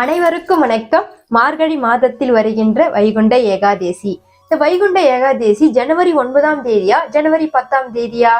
அனைவருக்கும் வணக்கம். மார்கழி மாதத்தில் வருகின்ற வைகுண்ட ஏகாதேசி. இந்த வைகுண்ட ஏகாதேசி ஜனவரி ஒன்பதாம் தேதியா ஜனவரி பத்தாம் தேதியா?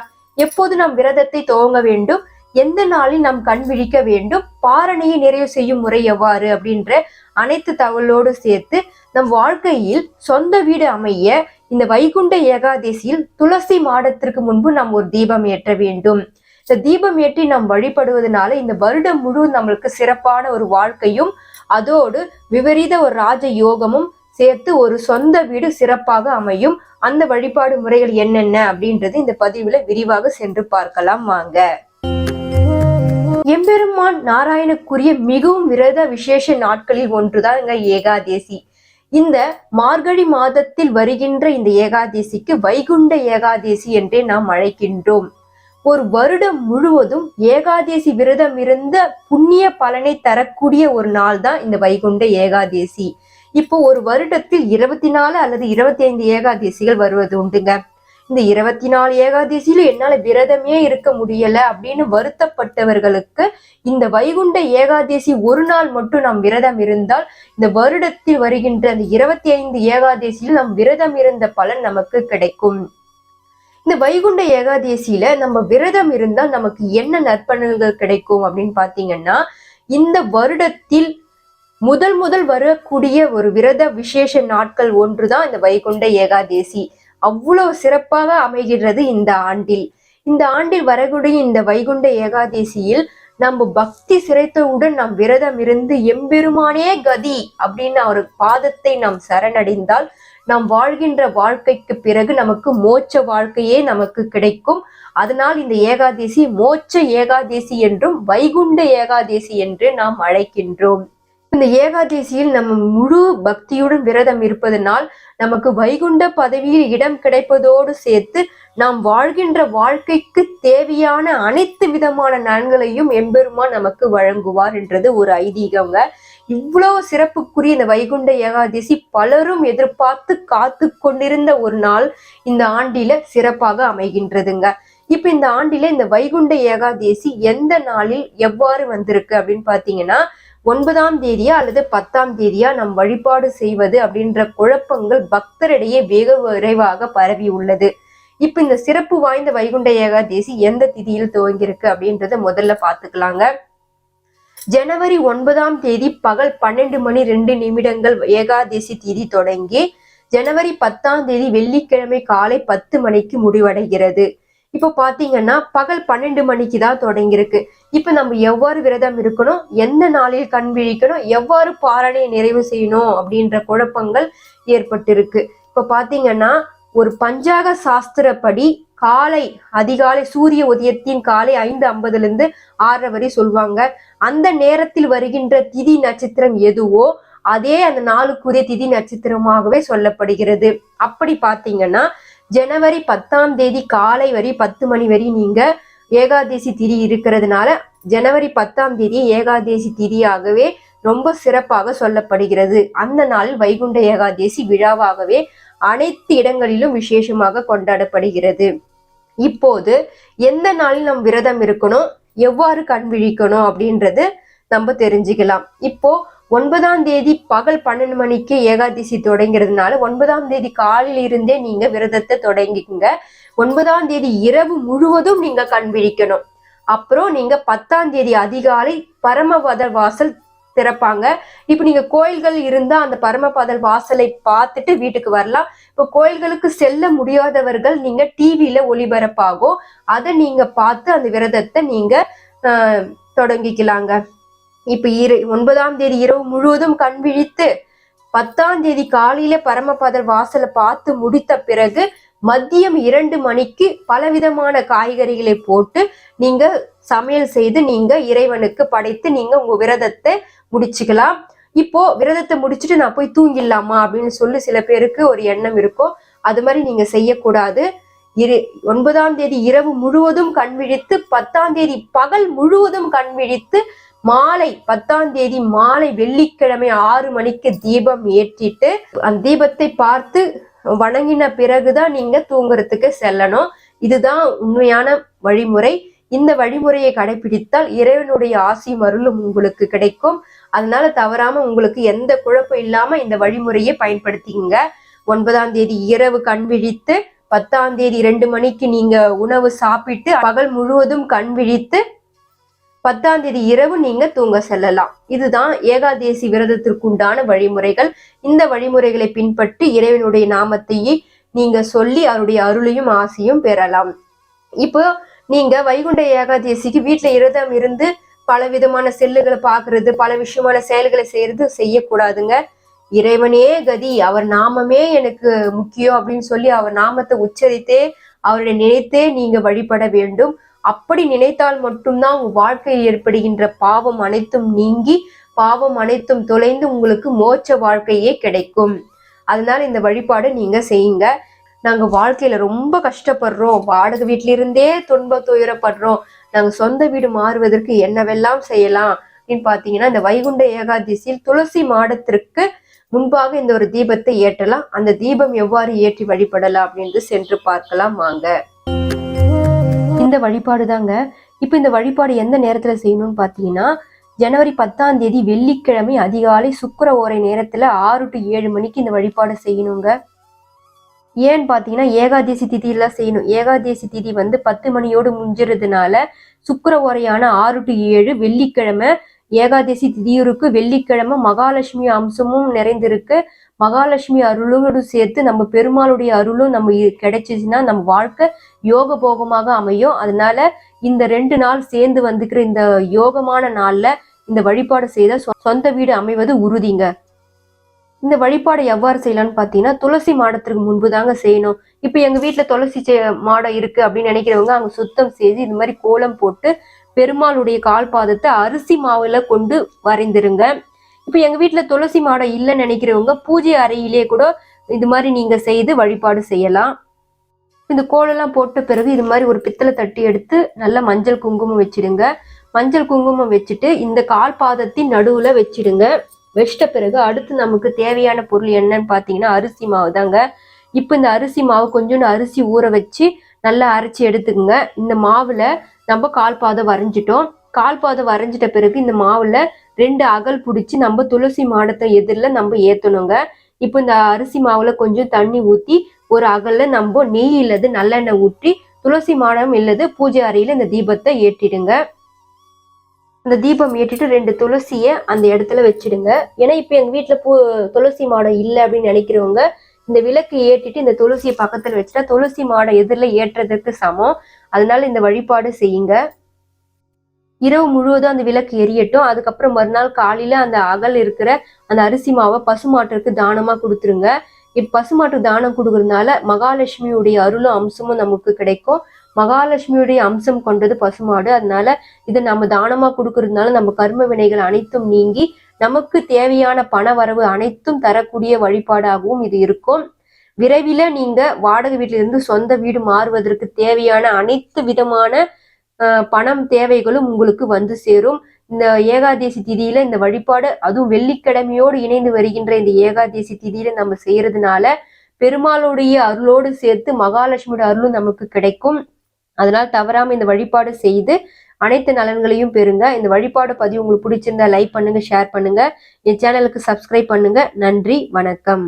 எப்போது நாம் விரதத்தை துவங்க வேண்டும்? எந்த நாளில் நாம் கண் விழிக்க வேண்டும்? பாரணையை நிறைவு செய்யும் முறை எவ்வாறு? அப்படின்ற அனைத்து தகவலோடு சேர்த்து நம் வாழ்க்கையில் சொந்த வீடு அமைய இந்த வைகுண்ட ஏகாதேசியில் துளசி மாடத்திற்கு முன்பு நாம் ஒரு தீபம் ஏற்ற வேண்டும். இந்த தீபம் ஏற்றி நாம் வழிபடுவதனால இந்த வருடம் முழு நம்மளுக்கு சிறப்பான ஒரு வாழ்க்கையும் அதோடு விபரீத ஒரு ராஜ யோகமும் சேர்த்து ஒரு சொந்த வீடு சிறப்பாக அமையும். அந்த வழிபாடு முறைகள் என்னென்ன அப்படின்றது இந்த பதிவுல விரிவாக சென்று பார்க்கலாம் வாங்க. எம்பெருமான் நாராயணுக்குரிய மிகவும் விரத விசேஷ நாட்களில் ஒன்றுதான் இங்க ஏகாதேசி. இந்த மார்கழி மாதத்தில் வருகின்ற இந்த ஏகாதேசிக்கு வைகுண்ட ஏகாதேசி என்றே நாம் அழைக்கின்றோம். ஒரு வருடம் முழுவதும் ஏகாதேசி விரதம் இருந்த புண்ணிய பலனை தரக்கூடிய ஒரு நாள் தான் இந்த வைகுண்ட ஏகாதேசி. இப்போ ஒரு வருடத்தில் இருபத்தி நாலு அல்லது இருபத்தி ஐந்து ஏகாதேசிகள் வருவது உண்டுங்க. இந்த இருபத்தி நாலு ஏகாதேசியில என்னால விரதமே இருக்க முடியல அப்படின்னு வருத்தப்பட்டவர்களுக்கு இந்த வைகுண்ட ஏகாதேசி ஒரு நாள் மட்டும் நாம் விரதம் இருந்தால் இந்த வருடத்தில் வருகின்ற அந்த இருபத்தி ஐந்து ஏகாதேசியில் நாம் விரதம் இருந்த பலன் நமக்கு கிடைக்கும். இந்த வைகுண்ட ஏகாதேசியில நம்ம விரதம் இருந்தால் நமக்கு என்ன நற்பலன்கள் கிடைக்கும் அப்படின்னு பாத்தீங்கன்னா இந்த வருடத்தில் முதல் முதல் வரக்கூடிய ஒரு விரத விசேஷ நாட்கள் ஒன்றுதான் இந்த வைகுண்ட ஏகாதேசி. அவ்வளவு சிறப்பாக அமைகிறது இந்த ஆண்டில். இந்த ஆண்டில் வரக்கூடிய இந்த வைகுண்ட ஏகாதேசியில் நம்ம பக்தி சிறைத்தவுடன் நாம் விரதம் இருந்து எம்பெருமானே கதி அப்படின்னு அவர் பாதத்தை நாம் சரணடைந்தால் நாம் வாழ்கின்ற வாழ்க்கைக்கு பிறகு நமக்கு மோட்ச வாழ்க்கையே நமக்கு கிடைக்கும். அதனால் இந்த ஏகாதேசி மோட்ச ஏகாதேசி என்றும் வைகுண்ட ஏகாதேசி என்று நாம் அழைக்கின்றோம். இந்த ஏகாதேசியில் நம்ம முழு பக்தியுடன் விரதம் இருப்பதனால் நமக்கு வைகுண்ட பதவியில் இடம் கிடைப்பதோடு சேர்த்து நாம் வாழ்கின்ற வாழ்க்கைக்கு தேவையான அனைத்து விதமான நலன்களையும் எம்பெருமான் நமக்கு வழங்குவார் என்றது ஒரு ஐதீகங்க. இவ்வளவு சிறப்புக்குரிய இந்த வைகுண்ட ஏகாதசி பலரும் எதிர்பார்த்து காத்து கொண்டிருந்த ஒரு நாள் இந்த ஆண்டில சிறப்பாக அமைகின்றதுங்க. இப்ப இந்த ஆண்டில இந்த வைகுண்ட ஏகாதசி எந்த நாளில் எவ்வாறு வந்திருக்கு அப்படின்னு பாத்தீங்கன்னா ஒன்பதாம் தேதியா அல்லது பத்தாம் தேதியா நம் வழிபாடு செய்வது அப்படின்ற குழப்பங்கள் பக்தரிடையே வேக விரைவாக பரவி உள்ளது. இப்ப இந்த சிறப்பு வாய்ந்த வைகுண்ட ஏகாதேசி எந்த திதியில் துவங்கியிருக்கு அப்படின்றத முதல்ல பாத்துக்கலாங்க ஜனவரி ஒன்பதாம் தேதி பகல் பன்னெண்டு மணி ரெண்டு நிமிடங்கள் ஏகாதேசி திதி தொடங்கி ஜனவரி பத்தாம் தேதி வெள்ளிக்கிழமை காலை பத்து மணிக்கு முடிவடைகிறது. இப்போ பாத்தீங்கன்னா பகல் பன்னெண்டு மணிக்கு தான் தொடங்கியிருக்கு. இப்ப நம்ம எவ்வாறு விரதம் இருக்கணும் எந்த நாளில் கண் விழிக்கணும் எவ்வாறு பாரணையை நிறைவு செய்யணும் அப்படின்ற குழப்பங்கள் ஏற்பட்டிருக்கு. இப்ப பாத்தீங்கன்னா ஒரு பஞ்சாக சாஸ்திரப்படி காலை அதிகாலை சூரிய உதயத்தின் காலை ஐந்து ஐம்பதுல இருந்து ஆறரை வரை சொல்லுவாங்க அந்த நேரத்தில் வருகின்ற திதி நட்சத்திரம் எதுவோ அதே அந்த நாளுக்குரிய திதி நட்சத்திரமாகவே சொல்லப்படுகிறது. அப்படி பார்த்தீங்கன்னா ஜனவரி பத்தாம் தேதி காலை வரை பத்து மணி வரை நீங்க ஏகாதேசி திதி இருக்கிறதுனால ஜனவரி பத்தாம் தேதி ஏகாதேசி திதியாகவே ரொம்ப சிறப்பாக சொல்லப்படுகிறது. அந்த நாளில் வைகுண்ட ஏகாதேசி விழாவாகவே அனைத்து இடங்களிலும் விசேஷமாக கொண்டாடப்படுகிறது. இப்போது எந்த நாளில் நம் விரதம் இருக்கணும் எவ்வாறு கண் விழிக்கணும் அப்படின்றது நம்ம தெரிஞ்சுக்கலாம். இப்போ ஒன்பதாம் தேதி பகல் பன்னெண்டு மணிக்கு ஏகாதசி தொடங்கிறதுனால ஒன்பதாம் தேதி காலையில இருந்தே நீங்க விரதத்தை தொடங்கிக்குங்க. ஒன்பதாம் தேதி இரவு முழுவதும் நீங்க கண் விழிக்கணும். அப்புறம் நீங்க பத்தாம் தேதி அதிகாலை பரமவத வாசல் திறப்பாங்க. இப்போ நீங்க கோயில்கள் இருந்தா அந்த பரமபாதல் வாசலை பார்த்துட்டு வீட்டுக்கு வரலாம். இப்போ கோயில்களுக்கு செல்ல முடியாதவர்கள் நீங்க டிவியில ஒளிபரப்பாகும் அதை நீங்க பார்த்து அந்த விரதத்தை நீங்க தொடங்கிக்கலாங்க. இப்ப இரு ஒன்பதாம் தேதி இரவு முழுவதும் கண் விழித்து பத்தாம் தேதி காலையில பரமபதர் வாசலை பார்த்து முடித்த பிறகு மதியம் இரண்டு மணிக்கு பலவிதமான காய்கறிகளை போட்டு நீங்க சமையல் செய்து நீங்க இறைவனுக்கு படைத்து நீங்க உங்க விரதத்தை முடிச்சுக்கலாம். இப்போ விரதத்தை முடிச்சுட்டு நான் போய் தூங்கிடலாமா அப்படின்னு சொல்லி சில பேருக்கு ஒரு எண்ணம் இருக்கும். அது மாதிரி நீங்க செய்யக்கூடாது. இரு ஒன்பதாம் தேதி இரவு முழுவதும் கண் விழித்து பத்தாம் தேதி பகல் முழுவதும் கண் விழித்து மாலை பத்தாம் தேதி மாலை வெள்ளிக்கிழமை ஆறு மணிக்கு தீபம் ஏற்றிட்டு அந்த தீபத்தை பார்த்து வணங்கின பிறகுதான் நீங்க தூங்குறதுக்கு செல்லணும். இதுதான் உண்மையான வழிமுறை. இந்த வழிமுறையை கடைபிடித்தால் இறைவனுடைய ஆசி மருளும் உங்களுக்கு கிடைக்கும். அதனால தவறாம உங்களுக்கு எந்த குழப்பம் இல்லாம இந்த வழிமுறையை பயன்படுத்திக்கங்க. ஒன்பதாம் தேதி இரவு கண் விழித்து பத்தாம் தேதி ரெண்டு மணிக்கு நீங்க உணவு சாப்பிட்டு பகல் முழுவதும் கண் விழித்து பத்தாம் தேதி இரவு நீங்க தூங்க செல்லலாம். இதுதான் ஏகாதேசி விரதத்திற்குண்டான வழிமுறைகள். இந்த வழிமுறைகளை பின்பற்றி இறைவனுடைய நாமத்தையே நீங்க சொல்லி அவருடைய அருளையும் ஆசையும் பெறலாம். இப்போ நீங்க வைகுண்ட ஏகாதேசிக்கு வீட்டுல விரதம் இருந்து பல விதமான செல்லுகளை பாக்குறது பல விஷயமான செயல்களை செய்யறது செய்யக்கூடாதுங்க. இறைவனே கதி அவர் நாமமே எனக்கு முக்கியம் அப்படின்னு சொல்லி அவர் நாமத்தை உச்சரித்தே அவரை நினைத்தே நீங்க வழிபட வேண்டும். அப்படி நினைத்தால் மட்டும்தான் உங்க வாழ்க்கையில் ஏற்படுகின்ற பாவம் அனைத்தும் நீங்கி பாவம் அனைத்தும் தொலைந்து உங்களுக்கு மோட்ச வாழ்க்கையே கிடைக்கும். அதனால இந்த வழிபாடு நீங்க செய்யுங்க. நாங்க வாழ்க்கையில ரொம்ப கஷ்டப்படுறோம். வாடகை வீட்ல இருந்தே துன்ப துயரப்படுறோம். நாங்க சொந்த வீடு மாறுவதற்கு என்னவெல்லாம் செய்யலாம் அப்படின்னு பாத்தீங்கன்னா இந்த வைகுண்ட ஏகாதசியில் துளசி மாடத்திற்கு முன்பாக இந்த ஒரு தீபத்தை ஏற்றலாம். அந்த தீபம் எவ்வாறு ஏற்றி வழிபடலாம் அப்படின்னு சென்று பார்க்கலாம். வாங்க. இந்த வழிபாடு தாங்க? இப்போ இந்த வழிபாடு எந்த நேரத்துல செய்யணும்னு பாத்தீங்கன்னா ஜனவரி பத்தாம் தேதி வெள்ளிக்கிழமை அதிகாலை சுக்கர ஓரை நேரத்துல ஆறு டு ஏழு மணிக்கு இந்த வழிபாடு செய்யணுங்க. ஏன்னு பார்த்தீங்கன்னா ஏகாதசி திதியெல்லாம் செய்யணும். ஏகாதசி திதி வந்து பத்து மணியோடு முடிஞ்சிறதுனால சுக்கர ஓரையான ஆறு டு ஏழு வெள்ளிக்கிழமை ஏகாதசி திதியூருக்கு வெள்ளிக்கிழமை மகாலட்சுமி அம்சமும் நிறைந்திருக்கு. மகாலட்சுமி அருளோடு சேர்த்து நம்ம பெருமாளுடைய அருளும் நம்ம இ- கிடைச்சிச்சுன்னா நம்ம வாழ்க்கை யோக போகமாக அமையும். அதனால இந்த ரெண்டு நாள் சேர்ந்து வந்துக்கிற இந்த யோகமான நாள்ல இந்த வழிபாடு செய்த சொ- சொந்த வீடு அமைவது உறுதிங்க. இந்த வழிபாடு எவ்வாறு செய்யலாம்னு பார்த்தீங்கன்னா துளசி மாடத்திற்கு முன்பு தாங்க செய்யணும். இப்போ எங்க வீட்டில் துளசி மாடம் இருக்கு அப்படின்னு நினைக்கிறவங்க அங்கே சுத்தம் செய்து இது மாதிரி கோலம் போட்டு பெருமாளுடைய கால் பாதத்தை அரிசி மாவுல கொண்டு வரைந்திருங்க. இப்போ எங்க வீட்டில் துளசி மாடம் இல்லைன்னு நினைக்கிறவங்க பூஜை அறையிலே கூட இது மாதிரி நீங்க செய்து வழிபாடு செய்யலாம். இந்த கோலெல்லாம் போட்ட பிறகு இது மாதிரி ஒரு பித்தளை தட்டி எடுத்து நல்லா மஞ்சள் குங்குமம் வச்சிடுங்க மஞ்சள் குங்குமம் வச்சுட்டு இந்த கால் பாதத்தின் நடுவில் வச்சிடுங்க வச்சிட்ட பிறகு அடுத்து நமக்கு தேவையான பொருள் என்னன்னு பார்த்தீங்கன்னா அரிசி மாவு தாங்க. இப்போ இந்த அரிசி மாவு கொஞ்சோண்டு அரிசி ஊற வச்சு நல்லா அரைச்சி எடுத்துக்கோங்க. இந்த மாவுல நம்ம கால் பாதம் வரைஞ்சிட்டோம். கால் பாதம் வரைஞ்சிட்ட பிறகு இந்த மாவுல ரெண்டு அகல் பிடிச்சி நம்ம துளசி மாடத்தை எதிரில் நம்ம ஏற்றணுங்க இப்போ இந்த அரிசி மாவுல கொஞ்சம் தண்ணி ஊற்றி ஒரு அகல்ல நம்ம நெய் இல்லது நல்லெண்ணெய் ஊற்றி துளசி மாடம் இல்லது பூஜை அறையில இந்த தீபத்தை ஏற்றிடுங்க. அந்த தீபம் ஏற்றிட்டு ரெண்டு துளசியை அந்த இடத்துல வச்சிடுங்க. ஏன்னா இப்போ எங்கள் வீட்டில் பூ துளசி மாடம் இல்லை அப்படின்னு நினைக்கிறவங்க இந்த விளக்கு ஏற்றிட்டு இந்த துளசியை பக்கத்தில் வச்சுட்டா துளசி மாடை எதிரில் ஏற்றுறதுக்கு சமம். அதனால இந்த வழிபாடு செய்யுங்க. இரவு முழுவதும் அந்த விளக்கு எரியட்டும். அதுக்கப்புறம் மறுநாள் காலையில அந்த அகல் இருக்கிற அந்த அரிசி மாவை பசுமாட்டிற்கு தானமா கொடுத்துருங்க. இப்ப பசுமாட்டு தானம் கொடுக்கறதுனால மகாலட்சுமியுடைய அருளும் அம்சமும் நமக்கு கிடைக்கும். மகாலட்சுமியுடைய அம்சம் கொண்டது பசுமாடு. அதனால இதை நம்ம தானமா கொடுக்கறதுனால நம்ம கர்ம வினைகள் அனைத்தும் நீங்கி நமக்கு தேவையான பண வரவு அனைத்தும் தரக்கூடிய வழிபாடாகவும் இது இருக்கும். விரைவில் நீங்க வாடகை வீட்டிலிருந்து சொந்த வீடு மாறுவதற்கு தேவையான அனைத்து விதமான பணம் தேவைகளும் உங்களுக்கு வந்து சேரும். இந்த ஏகாதேசி திதியில இந்த வழிபாடு அதுவும் வெள்ளிக்கிழமையோடு இணைந்து வருகின்ற இந்த ஏகாதேசி திதியில நம்ம செய்யறதுனால பெருமாளுடைய அருளோடு சேர்த்து மகாலட்சுமியோட அருளும் நமக்கு கிடைக்கும். அதனால் தவறாம இந்த வழிபாடு செய்து அனைத்து நலன்களையும் பெறுங்க. இந்த வழிபாடு பதிவு உங்களுக்கு பிடிச்சிருந்தா லைக் பண்ணுங்க ஷேர் பண்ணுங்க. என் சேனலுக்கு சப்ஸ்கிரைப் பண்ணுங்க. நன்றி வணக்கம்.